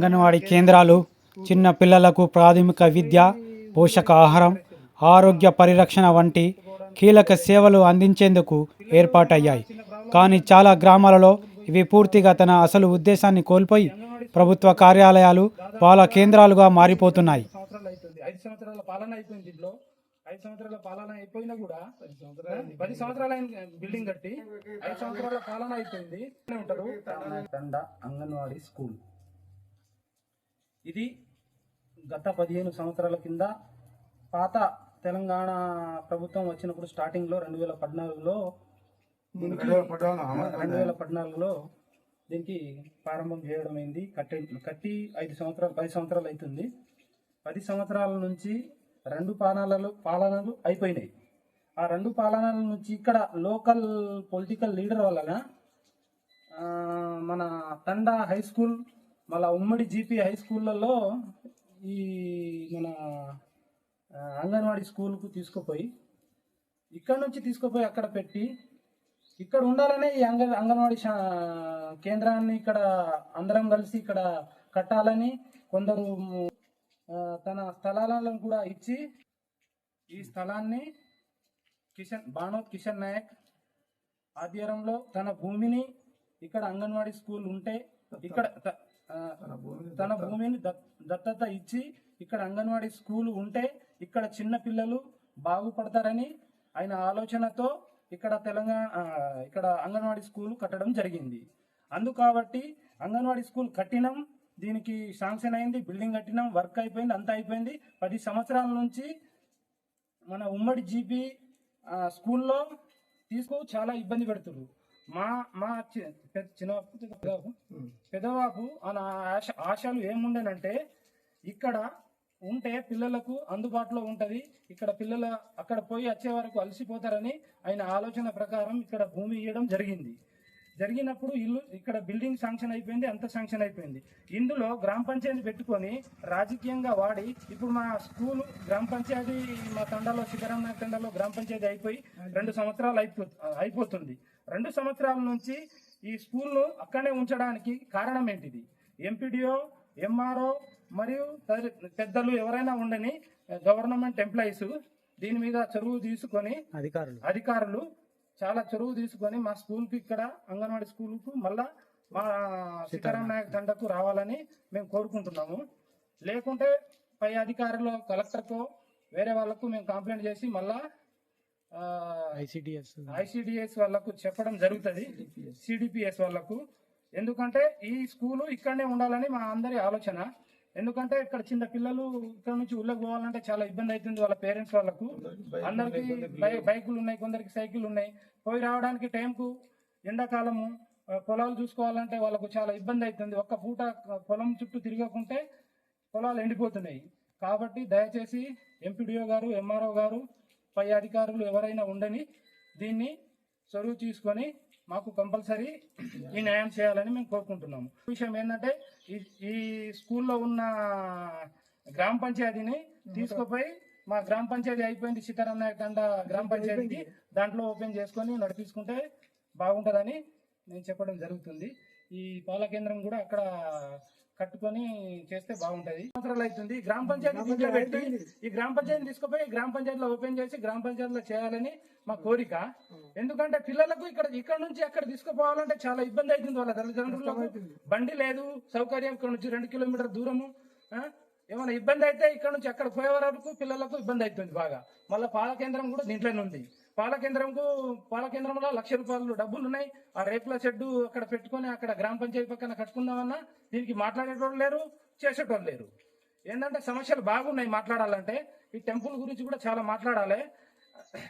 అంగన్వాడీ కేంద్రాలు చిన్న పిల్లలకు ప్రాథమిక విద్య పోషకాహారం ఆరోగ్య పరిరక్షణ వంటి కీలక సేవలు అందించేందుకు ఏర్పాటయ్యాయి. కానీ చాలా గ్రామాలలో ఇవి పూర్తిగా తన అసలు ఉద్దేశాన్ని కోల్పోయి ప్రభుత్వ కార్యాలయాలు పాల కేంద్రాలుగా మారిపోతున్నాయి. సంవత్సరాలు అవుతుంది ఐదు సంవత్సరాల పాలన అయిపోయింది దీంట్లో ఐదు సంవత్సరాల పాలన అయిపోయినా కూడా పది సంవత్సరాల బిల్డింగ్ కట్టి ఐదు సంవత్సరాల పాలన అయిపోయింది. ఇక్కడే ఉంటారు. తండ అంగన్వాడీ స్కూల్. ఇది గత పదిహేను సంవత్సరాల కింద పాత తెలంగాణ ప్రభుత్వం వచ్చినప్పుడు స్టార్టింగ్లో రెండు వేల పద్నాలుగులో రెండు వేల పద్నాలుగులో దీనికి ప్రారంభం చేయడం అయింది. కట్టి కట్టి ఐదు సంవత్సరాలు పది సంవత్సరాలు అవుతుంది. పది సంవత్సరాల నుంచి రెండు పాలనలు పాలనలు అయిపోయినాయి. ఆ రెండు పాలనల నుంచి ఇక్కడ లోకల్ పొలిటికల్ లీడర్ వలన మన తండా హై స్కూల్ మళ్ళా ఉమ్మడి జీపీ హై స్కూళ్ళల్లో ఈ మన అంగన్వాడీ స్కూల్కు తీసుకుపోయి ఇక్కడ నుంచి తీసుకుపోయి అక్కడ పెట్టి ఇక్కడ ఉండాలనే ఈ అంగ అంగన్వాడీ కేంద్రాన్ని ఇక్కడ అందరం కలిసి ఇక్కడ కట్టాలని కొందరు తన స్థలాలను కూడా ఇచ్చి ఈ స్థలాన్ని కిషన్ భానోద్ కిషన్ నాయక్ ఆధ్వర్యంలో తన భూమిని ఇక్కడ అంగన్వాడీ స్కూల్ ఉంటే ఇక్కడ త- తన భూమిని దత్- దత్తత ఇచ్చి ఇక్కడ అంగన్వాడీ స్కూల్ ఉంటే ఇక్కడ చిన్న పిల్లలు బాగుపడతారని ఆయన ఆలోచనతో ఇక్కడ తెలంగాణ ఇక్కడ అంగన్వాడీ స్కూల్ కట్టడం జరిగింది. అందు కాబట్టి అంగన్వాడీ స్కూల్ కట్టినాం దీనికి శాంక్షన్ అయింది బిల్డింగ్ కట్టినాం వర్క్ అయిపోయింది అంతా అయిపోయింది. పది సంవత్సరాల నుంచి మన ఉమ్మడి జీపీ స్కూల్లో తీసుకో చాలా ఇబ్బంది పెడుతున్నారు మా మా చిన్నబాబు పెద్దబాబు పెద్దబాబు అన్న ఆశ ఆశలు ఏముండేనంటే ఇక్కడ ఉంటే పిల్లలకు అందుబాటులో ఉంటది. ఇక్కడ పిల్లల అక్కడ పోయి వచ్చే వరకు అలసిపోతారని ఆయన ఆలోచన ప్రకారం ఇక్కడ భూమి ఇవ్వడం జరిగింది. జరిగినప్పుడు ఇల్లు ఇక్కడ బిల్డింగ్ శాంక్షన్ అయిపోయింది అంత శాంక్షన్ అయిపోయింది. ఇందులో గ్రామ పంచాయతీ పెట్టుకొని రాజకీయంగా వాడి ఇప్పుడు మా స్కూల్ గ్రామ పంచాయతీ మా తండాలో శిఖరామ తండాలో గ్రామ పంచాయతీ అయిపోయి రెండు సంవత్సరాలు అయిపో అయిపోతుంది. రెండు సంవత్సరాల నుంచి ఈ స్కూల్ను అక్కడే ఉంచడానికి కారణం ఏంటిది? ఎంపీడీఓ ఎంఆర్ఓ మరియు పెద్దలు ఎవరైనా ఉండని గవర్నమెంట్ ఎంప్లాయీస్ దీని మీద చొరవ తీసుకొని అధికారులు. అధికారులు చాలా చొరవ తీసుకొని మా స్కూల్కి ఇక్కడ అంగన్వాడీ స్కూల్కు మళ్ళా మా సీతారాం నాయక్. తండకు రావాలని మేము కోరుకుంటున్నాము. లేకుంటే పై అధికారులు కలెక్టర్కో వేరే వాళ్ళకు మేము కంప్లైంట్ చేసి మళ్ళా ఐసిడిఎస్. ఐసిడిఎస్ వాళ్ళకు చెప్పడం జరుగుతుంది. సిడిపిఎస్ వాళ్ళకు. ఎందుకంటే ఈ స్కూలు ఇక్కడనే ఉండాలని మా అందరి ఆలోచన. ఎందుకంటే ఇక్కడ చిన్న పిల్లలు ఇక్కడ నుంచి ఊళ్ళకి పోవాలంటే చాలా ఇబ్బంది అవుతుంది వాళ్ళ పేరెంట్స్ వాళ్ళకు. అందరికి బైకులు ఉన్నాయి కొందరికి సైకిల్ ఉన్నాయి. పోయి రావడానికి టైంకు ఎండాకాలము పొలాలు చూసుకోవాలంటే వాళ్ళకు చాలా ఇబ్బంది అవుతుంది ఒక్క పూట పొలం చుట్టూ తిరగకుంటే పొలాలు ఎండిపోతున్నాయి. కాబట్టి దయచేసి ఎంపీడీఓ గారు ఎంఆర్ఓ గారు పై అధికారులు ఎవరైనా ఉండని దీన్ని చొరవ తీసుకొని మాకు కంపల్సరీ ఈ న్యాయం చేయాలని మేము కోరుకుంటున్నాము. విషయం ఏంటంటే ఈ స్కూల్లో ఉన్న గ్రామ పంచాయతీని తీసుకుపోయి మా గ్రామ పంచాయతీ అయిపోయింది. సీతారామనాయక దండ గ్రామ పంచాయతీకి దాంట్లో ఓపెన్ చేసుకొని నడిపించుకుంటే బాగుంటుందని నేను చెప్పడం జరుగుతుంది. ఈ పాల కేంద్రం కూడా అక్కడ కట్టుకొని చేస్తే బాగుంటది. సంవత్సరాలు అవుతుంది గ్రామ పంచాయతీ దీంట్లో పెట్టి ఈ గ్రామ పంచాయతీ తీసుకుపోయి గ్రామ పంచాయతీలో ఓపెన్ చేసి గ్రామ పంచాయతీలో చేయాలని మా కోరిక. ఎందుకంటే పిల్లలకు ఇక్కడ ఇక్కడ నుంచి అక్కడ తీసుకుపోవాలంటే చాలా ఇబ్బంది అవుతుంది వాళ్ళ తల్లిదండ్రులకు బండి లేదు సౌకర్యం ఇక్కడ నుంచి రెండు కిలోమీటర్ దూరము? ఏమైనా ఇబ్బంది అయితే ఇక్కడ నుంచి అక్కడ పోయే వరకు పిల్లలకు ఇబ్బంది అవుతుంది బాగా. మళ్ళీ పాల కేంద్రం కూడా దీంట్లోనే ఉంది. పాల కేంద్రంకు పాల కేంద్రంలో లక్ష రూపాయలు డబ్బులు ఉన్నాయి ఆ రేకుల షెడ్డు అక్కడ పెట్టుకొని అక్కడ గ్రామ పంచాయతీ పక్కన కట్టుకుందామన్నా దీనికి మాట్లాడేటోళ్ళు లేరు చేసేటోళ్ళు లేరు. ఏంటంటే సమస్యలు బాగున్నాయి మాట్లాడాలంటే. ఈ టెంపుల్ గురించి కూడా చాలా మాట్లాడాలి.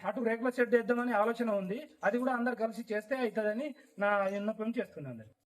అటు రేకుల షెడ్ వేద్దామని ఆలోచన ఉంది. అది కూడా అందరు కలిసి చేస్తే అవుతుందని నా విన్నపం చేస్తున్నాను.